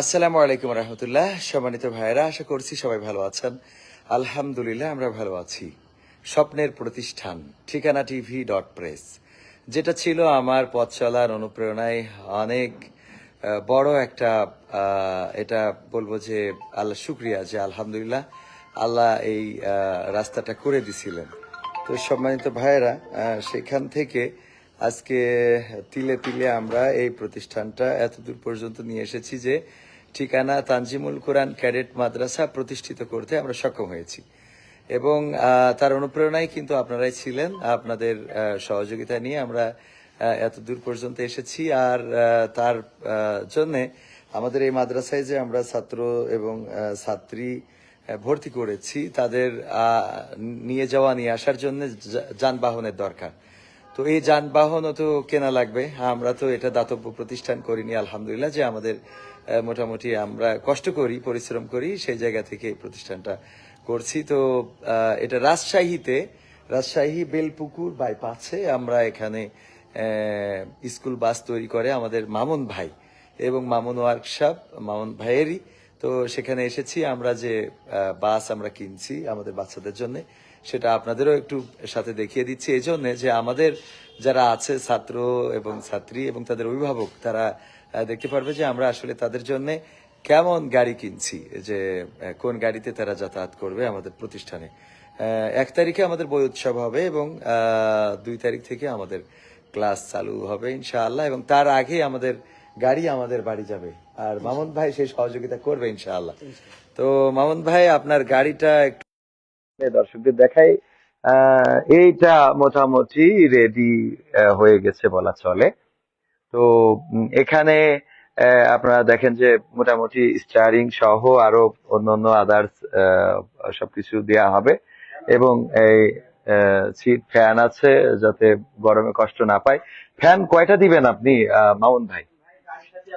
আসসালামু আলাইকুম রহমতুল্লাহ। সম্মানিত ভাইয়েরা, আশা করছি সবাই ভালো আছেন। আলহামদুলিল্লাহ, আমরা ভালো আছি। স্বপ্নের প্রতিষ্ঠান, ঠিকানা টিভি ডট প্রেস যেটা ছিল আমার পথ চলার অনুপ্রেরণায় অনেক বড় একটা এটা বলব যে আল্লাহ শুক্রিয়া যে আলহামদুলিল্লাহ আল্লাহ এই রাস্তাটা করে দিছিলেন। তো সম্মানিত ভাইয়েরা সেখান থেকে আজকে তিলে তিলে আমরা এই প্রতিষ্ঠানটা এতদূর পর্যন্ত নিয়ে এসেছি যে ঠিকানা তানজিমুল কোরআন ক্যাডেট মাদ্রাসা প্রতিষ্ঠিত করতে আমরা সক্ষম হয়েছি। এবং তার অনুপ্রেরণায় কিন্তু আপনারাই ছিলেন। আপনাদের সহযোগিতা নিয়ে আমরা এত দূর পর্যন্ত এসেছি। আর তার জন্য আমাদের এই মাদ্রাসায় যে আমরা ছাত্র এবং ছাত্রী ভর্তি করেছি, তাদের নিয়ে যাওয়া, নিয়ে আসার জন্য যানবাহনের দরকার। তো এই যানবাহনও তো কেনা লাগবে। আমরা তো এটা দাতব্য প্রতিষ্ঠান করিনি, আলহামদুলিল্লাহ, যে আমাদের মোটামুটি আমরা কষ্ট করি, পরিশ্রম করি, সেই জায়গা থেকে এই প্রতিষ্ঠানটা করছি। তো এটা রাজশাহীতে, রাজশাহী বেলপুকুর বাইপাসে আমরা এখানে স্কুল বাস তৈরি করে আমাদের মামুন ভাই এবং মামুন ওয়ার্কশপ, মামুন ভাইয়েরই। তো সেখানে এসেছি, আমরা যে বাস আমরা কিনছি আমাদের বাচ্চাদের জন্য, সেটা আপনাদেরও একটু সাথে দেখিয়ে দিচ্ছি। এই জন্য যে আমাদের যারা আছে, ছাত্র এবং ছাত্রী এবং তাদের অভিভাবক, তারা দেখতে পারবে যে আমরা আসলে তাদের জন্য কেমন গাড়ি কিনছি, যে কোন গাড়িতে তারা যাতায়াত করবে আমাদের প্রতিষ্ঠানে। এক তারিখে আমাদের বই উৎসব হবে এবং দুই তারিখ থেকে আমাদের ক্লাস চালু হবে ইনশাআল্লাহ এবং তার আগে আমাদের গাড়ি আমাদের বাড়ি যাবে। আর মামুন ভাই সেই সহযোগিতা করবে ইনশাআল্লাহ। তো মামুন ভাই আপনার গাড়িটা একটু দর্শকদের দেখাই। আহ, এইটা মোটামুটি রেডি হয়ে গেছে বলা চলে। তো এখানে আপনারা দেখেন যে মোটামুটি স্টারিং সহ আরও অন্যান্য আদার্স সবকিছু দেয়া হবে। এবং এই সিট ফ্যান আছে যাতে গরমে কষ্ট না পায়। ফ্যান কয়টা দিবেন আপনি আহ, মামুন ভাই?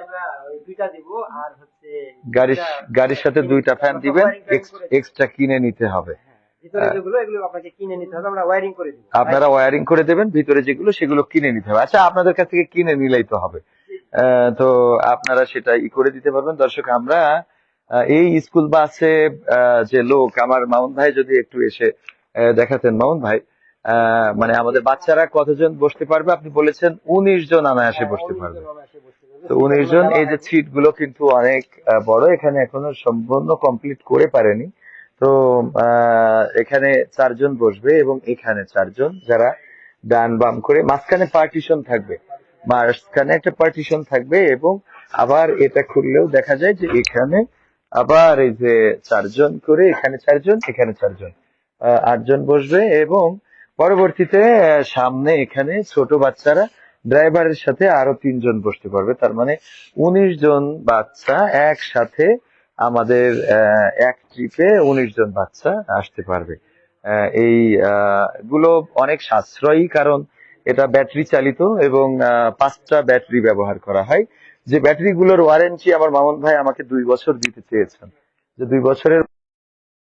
আমরা ওই দুইটা দিব আর হচ্ছে গাড়ির গাড়ির সাথে দুইটা ফ্যান দিবেন এক্সট্রা কিনে নিতে হবে। ওয়্যারিং করে আপনারা ওয়্যারিং করে দেবেন ভিতরে যেগুলো সেগুলো কিনে নিতে হবে। আচ্ছা আপনাদের কাছ থেকে কিনে নিলেই তো হবে। তো আপনারা সেটা ই করে দিতে পারবেন। দর্শক আমরা এই স্কুল বাসে যে লোক আমার মামুন ভাই যদি একটু এসে দেখাতেন। মামুন ভাই মানে আমাদের বাচ্চারা কতজন বসতে পারবে? আপনি বলেছেন উনিশ জন অনায়াসে বসতে পারবে। তো উনিশ জন এই যে সিটগুলো কিন্তু অনেক বড় এখানে এখনও সম্পূর্ণ কমপ্লিট করে পারেনি। তো এখানে চারজন বসবে এবং এখানে চারজন যারা ডান বাম করে মাঝখানে পার্টিশন থাকবে। মাঝখানে একটা পার্টিশন থাকবে এবং আবার এটা খুললেও দেখা যায় যে এখানে আবার এই যে চারজন করে এখানে চারজন এখানে চারজন আটজন বসবে এবং পরবর্তীতে সামনে এখানে ছোট বাচ্চারা ড্রাইভারের সাথে আরও তিনজন বসতে পারবে। তার মানে উনিশ জন বাচ্চা একসাথে আমাদের এক ট্রিপে উনিশ জন বাচ্চা আসতে পারবে। এই গুলো অনেক সাশ্রয়ী কারণ এটা ব্যাটারি চালিত এবং পাঁচটা ব্যাটারি ব্যবহার করা হয়। যে ব্যাটারি গুলোর ওয়ারেন্টি আমার মামুন ভাই আমাকে দুই বছর দিতে চেয়েছেন। যে দুই বছরের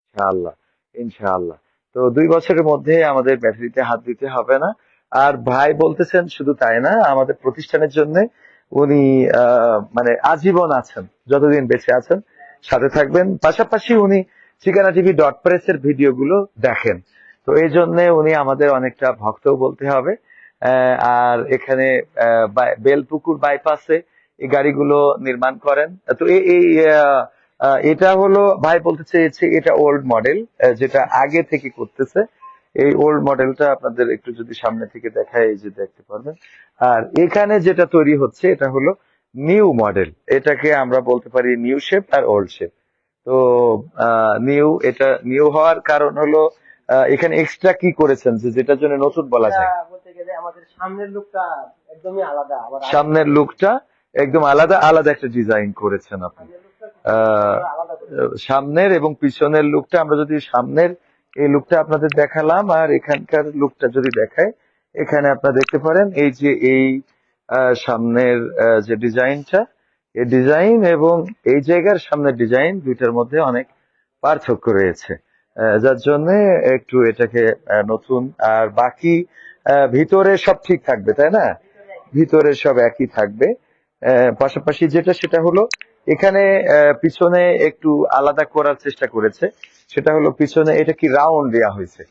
ইনশাআল্লাহ ইনশাআল্লাহ। তো দুই বছরের মধ্যে আমাদের ব্যাটারিতে হাত দিতে হবে না। আর ভাই বলতেছেন শুধু তাই না, আমাদের প্রতিষ্ঠানের জন্য উনি মানে আজীবন আছেন, যতদিন বেঁচে আছেন, সাথে থাকবেন। পাশাপাশি উনি ঠিকানা টিভি ডট প্রেস এর ভিডিও গুলো দেখেন। তো এই জন্য উনি আমাদের অনেকটা ভক্ত বলতে হবে। আর এখানে বেলপুকুর বাইপাসে এই গাড়িগুলো নির্মাণ করেন। তো এই এটা হলো ভাই বলতে চেয়েছে এটা ওল্ড মডেল যেটা আগে থেকে করতেছে। এই ওল্ড মডেলটা আপনাদের একটু যদি সামনে থেকে দেখায় এই যে দেখতে পারবেন। আর এখানে যেটা তৈরি হচ্ছে এটা হলো নিউ মডেল এটাকে আমরা বলতে পারি নিউ শেপ আর ওল্ড শেপ তো নিউ এটা নিউ হওয়ার কারণ হলো আহ, এখানে এক্সট্রা কি করেছেন? যে যেটার জন্য নতুন বলা যায়। বলতে গেলে আমাদের সামনের লুকটা একদমই আলাদা। সামনের লুকটা একদম আলাদা আলাদা একটা ডিজাইন করেছেন আপনি। সামনের এবং পিছনের লুকটা, আমরা যদি সামনের এই লুকটা আপনাদের দেখালাম, আর এখানকার লুকটা যদি দেখায় এখানে আপনারা দেখতে পারেন এই যে এই সামনের যে ডিজাইনটা, এই ডিজাইন এবং এই জায়গার সামনের ডিজাইন দুইটার মধ্যে অনেক পার্থক্য রয়েছে। যার জন্য একটু এটাকে নতুন, আর বাকি ভিতরে সব ঠিক থাকবে, তাই না? ভিতরে সব একই থাকবে। পাশাপাশি যেটা, সেটা হলো এখানে পিছনে একটু আলাদা করার চেষ্টা করেছে। সেটা হলো পিছনে এটা কি রাউন্ড দেয়া হয়েছে?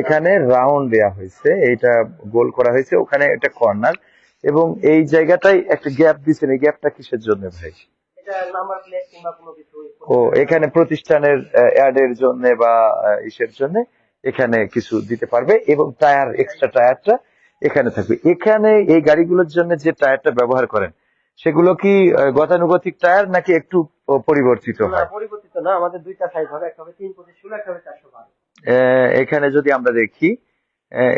এখানে রাউন্ড দেয়া হয়েছে এটা গোল করা হয়েছে ওখানে একটা কর্নার এবং এই জায়গাটাই একটা গ্যাপ দিয়েছেন এই গ্যাপটা কিসের জন্য ভাই? এটা ও এখানে প্রতিষ্ঠানের অ্যাড এর জন্য বা ইসের জন্য এখানে কিছু দিতে পারবে এবং টায়ার এক্সট্রা টায়ারটা এখানে থাকবে। এখানে এই গাড়িগুলোর জন্য যে টায়ারটা ব্যবহার করেন সেগুলো কি গতানুগতিক টায়ার নাকি একটু পরিবর্তিত হয়? পরিবর্তিত না আমাদের দুইটা সাইজ হবে একটা হবে তিন পঁচিশ ষোলো একটা হবে চারশো বারো। এখানে যদি আমরা দেখি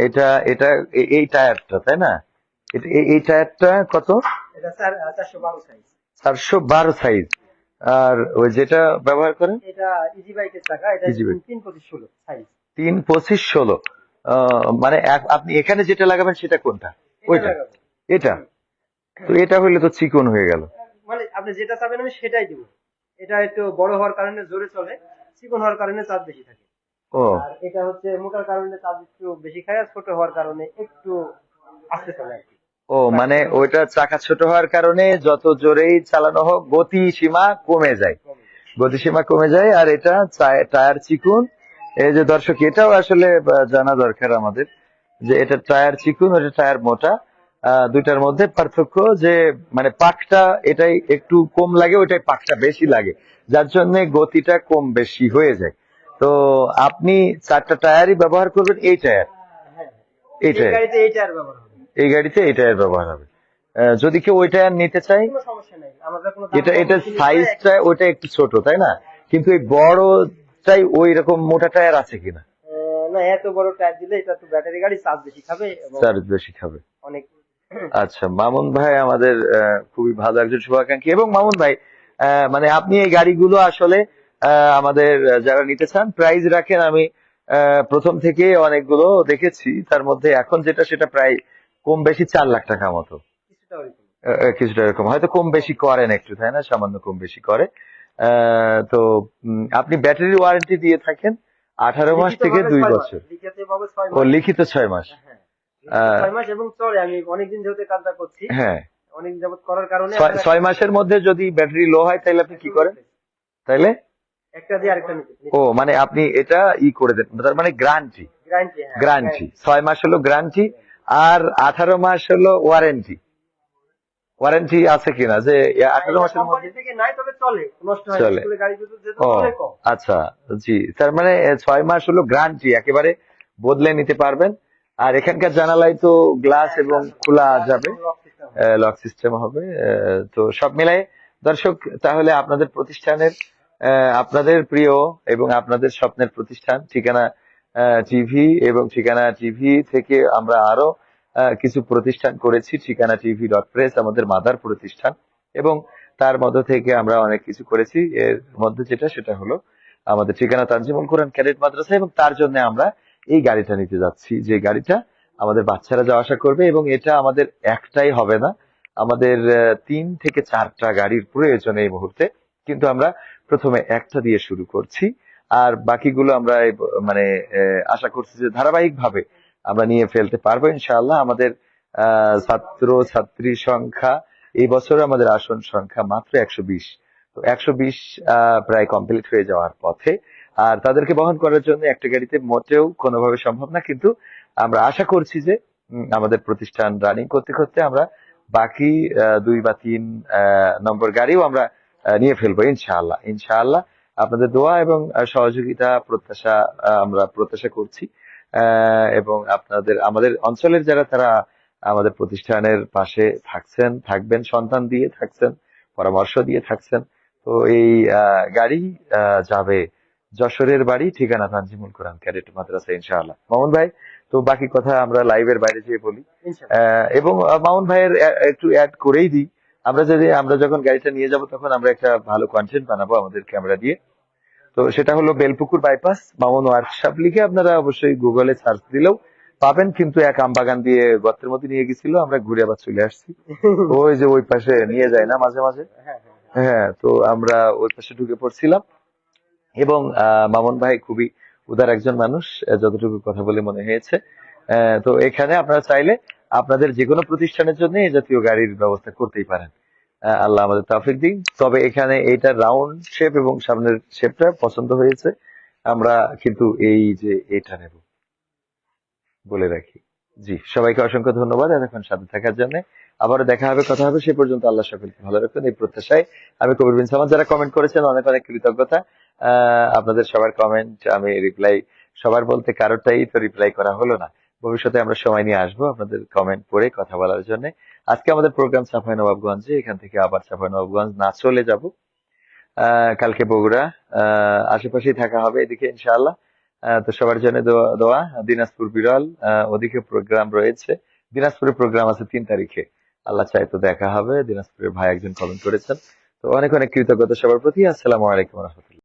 এটা এটা এই টায়ারটা তাই না? এই- টায়ারটা কত? চারশো বারো সাইজ আর ওই যেটা ব্যবহার করেন? এটা ইজি বাইকের টাকা এটা Easy তিন পঁচিশ ষোলো মানে আপনি এখানে যেটা লাগাবেন সেটা কোনটা? ওইটা। এটা? তো এটা হইলে তো চিকন হয়ে গেল। মানে আপনি যেটা চাবেন আমি সেটাই দিব। এটা একটু বড় হওয়ার কারণে জোরে চলে চিকন হওয়ার কারণে চাপ বেশি থাকে। ও। আর এটা হচ্ছে মোটার কারণে চাপ একটু বেশি খায় আর ছোট হওয়ার কারণে একটু আস্তে চলে আর কি। ও মানে ওইটা চাকা ছোট হওয়ার কারণে যত জোরেই চালানো হোক গতি সীমা কমে যায়। গতি সীমা কমে যায় আর এটা টায়ার চিকুন। এই যে দর্শক এটাও আসলে জানা দরকার আমাদের যে এটা টায়ার চিকুন ওটা টায়ার মোটা। দুইটার মধ্যে পার্থক্য যে মানে পাকটা এটাই একটু কম লাগে ওইটাই পাকটা বেশি লাগে। যার জন্য গতিটা কম বেশি হয়ে যায়। তো আপনি চারটা টায়ারই ব্যবহার করবেন এই টায়ার। হ্যাঁ এই এই টায়ার। এই ব্যবহার হবে। গাড়িতে এই টায়ার ব্যবহার হবে। যদি কেউ ওই টায়ার নিতে দাম এটা এটা সাইজটা ওইটা একটু ছোট তাই না? কিন্তু এই বড়টাই ওই রকম মোটা টায়ার আছে কিনা? না এত বড় টায়ার দিলে এটা তো ব্যাটারি গাড়ি চার্জ বেশি খাবে চার্জ বেশি খাবে। অনেক আচ্ছা মামুন ভাই আমাদের খুবই ভালো একজন শুভাকাঙ্ক্ষী। এবং মামুন ভাই মানে আপনি এই গাড়িগুলো আসলে আমাদের যারা নিতে চান প্রাইস রাখেন। আমি প্রথম থেকে অনেকগুলো দেখেছি। তার মধ্যে এখন যেটা সেটা প্রায় কম বেশি চার লাখ টাকা মতো। কিছুটা এরকম হয়তো কম বেশি করেন একটু তাই না? সামান্য কম বেশি করে। আহ, তো আপনি ব্যাটারি ওয়ারেন্টি দিয়ে থাকেন আঠারো মাস থেকে দুই বছর। ও লিখিত ছয় মাস। হ্যাঁ। ছয় মাস এবং চলে আমি অনেকদিন যেহেতু কাজটা করছি। হ্যাঁ। অনেক যাবত করার কারণে ছয়- মাসের মধ্যে যদি ব্যাটারি লো হয় তাহলে আপনি কি করেন? তাইলে? একটা দিয়ে আরেকটা ও মানে আপনি এটা ই করে দেন। তার মানে গ্যারান্টি হ্যাঁ। গ্যারান্টি ছয় মাস হলো গ্যারান্টি আর আঠারো মাস হলো ওয়ারেন্টি ওয়ারেন্টি আছে কিনা? যে আঠারো মাসের মধ্যে নাই তবে চলে। হয় ও আচ্ছা জি। তার মানে ছয় মাস হলো গ্রান্টি একেবারে বদলে নিতে পারবেন। আর এখানকার জানালায় তো গ্লাস এবং খোলা যাবে লক সিস্টেম হবে। তো সব মিলাই দর্শক তাহলে আপনাদের প্রতিষ্ঠানের আপনাদের প্রিয় এবং আপনাদের স্বপ্নের প্রতিষ্ঠান ঠিকানা টিভি এবং ঠিকানা টিভি থেকে আমরা আরও কিছু প্রতিষ্ঠান করেছি ঠিকানা টিভি ডট প্রেস আমাদের মাদার প্রতিষ্ঠান এবং তার মধ্যে থেকে আমরা অনেক কিছু করেছি। এর মধ্যে যেটা সেটা হলো আমাদের ঠিকানা তানজিমুল কোরআন ক্যাডেট মাদ্রাসা এবং তার জন্য আমরা এই গাড়িটা নিতে যাচ্ছি, যে গাড়িটা আমাদের বাচ্চারা যাওয়া আসা করবে এবং এটা আমাদের একটাই হবে না। আমাদের তিন থেকে চারটা গাড়ির প্রয়োজন এই মুহূর্তে। কিন্তু আমরা প্রথমে একটা দিয়ে শুরু করছি। আর বাকিগুলো আমরা মানে আশা করছি যে ধারাবাহিকভাবে আমরা নিয়ে ফেলতে পারব ইনশাআল্লাহ। আমাদের ছাত্র, ছাত্রী সংখ্যা এই বছর আমাদের আসন সংখ্যা মাত্র একশো বিশ। তো একশো বিশ প্রায় কমপ্লিট হয়ে যাওয়ার পথে আর তাদেরকে বহন করার জন্য একটা গাড়িতে মোটেও কোনোভাবে সম্ভব না, কিন্তু আমরা আশা করছি যে আমাদের প্রতিষ্ঠান রানিং করতে করতে আমরা বাকি দুই বা তিন নম্বর গাড়িও আমরা নিয়ে ফেলব, ইনশাআল্লাহ। ইনশাআল্লাহ আপনাদের দোয়া এবং সহযোগিতা, প্রত্যাশা আমরা প্রত্যাশা করছি এবং আপনাদের, আমাদের অঞ্চলের যারা, তারা আমাদের প্রতিষ্ঠানের পাশে থাকছেন, থাকবেন, সন্তান দিয়ে থাকছেন, পরামর্শ দিয়ে থাকছেন, তো এই গাড়ি যাবে যশোরের বাড়ি ঠিকানা তানজিমুল কোরআন ক্যাডেট মাদ্রাসা ইনশাআল্লাহ। মামুন ভাই তো বাকি কথা আমরা লাইভের বাইরে যেয়ে বলি। এবং মামুন ভাইয়ের একটু অ্যাড করেই দিই। আমরা যদি আমরা যখন গাড়িটা নিয়ে যাব তখন আমরা একটা ভালো কন্টেন্ট বানাবো আমাদের ক্যামেরা দিয়ে। তো সেটা হলো বেলপুকুর বাইপাস মামুন ওয়ার্কশপ লিখে আপনারা অবশ্যই গুগলে সার্চ দিলেও পাবেন। কিন্তু এক আমবাগান দিয়ে গর্তের মধ্যে নিয়ে গেছিল আমরা ঘুরে আবার চলে আসছি। ওই যে ওই পাশে নিয়ে যায় না মাঝে মাঝে? হ্যাঁ হ্যাঁ। হ্যাঁ তো আমরা ওই পাশে ঢুকে পড়ছিলাম। এবং মামুন ভাই খুবই উদার একজন মানুষ যতটুকু কথা বলে মনে হয়েছে। তো এখানে আপনারা চাইলে আপনাদের যে কোনো প্রতিষ্ঠানের জন্য এই জাতীয় গাড়ির ব্যবস্থা করতেই পারেন। আল্লাহ আমাদের তাফিক দিন। তবে এখানে এইটা রাউন্ড শেপ এবং সামনের শেপটা পছন্দ হয়েছে। আমরা কিন্তু এই যে এটা নেব। বলে রাখি। জি, সবাইকে অসংখ্য ধন্যবাদ এতক্ষণ সাথে থাকার জন্য। আবারও দেখা হবে, কথা হবে, সে পর্যন্ত আল্লাহ সকলকে ভালো রাখুন। এই প্রত্যাশায় আমি কবির বিন সামাদ, যারা কমেন্ট করেছেন, অনেক অনেক কৃতজ্ঞতা। আপনাদের সবার কমেন্ট আমি রিপ্লাই সবার বলতে কারোরটাই তো রিপ্লাই করা হলো না। ভবিষ্যতে আমরা সময় নিয়ে আসব আপনাদের কমেন্ট পড়ে কথা বলার জন্য। আজকে আমাদের প্রোগ্রাম সাফাই নবাবগঞ্জে, এখান থেকে আবার সাফাই নবাবগঞ্জ না চলে যাব। কালকে বগুড়া আশেপাশেই থাকা হবে এদিকে ইনশাআল্লাহ। তো সবার জন্য দোয়া দিনাজপুর বিরল। ওদিকে প্রোগ্রাম রয়েছে। দিনাজপুরে প্রোগ্রাম আছে তিন তারিখে। আল্লাহ চাই তো দেখা হবে। দিনাজপুরের ভাই একজন কমেন্ট করেছেন। তো অনেক অনেক কৃতজ্ঞতা সবার প্রতি। আসসালামু আলাইকুম রহমতুল্লাহ।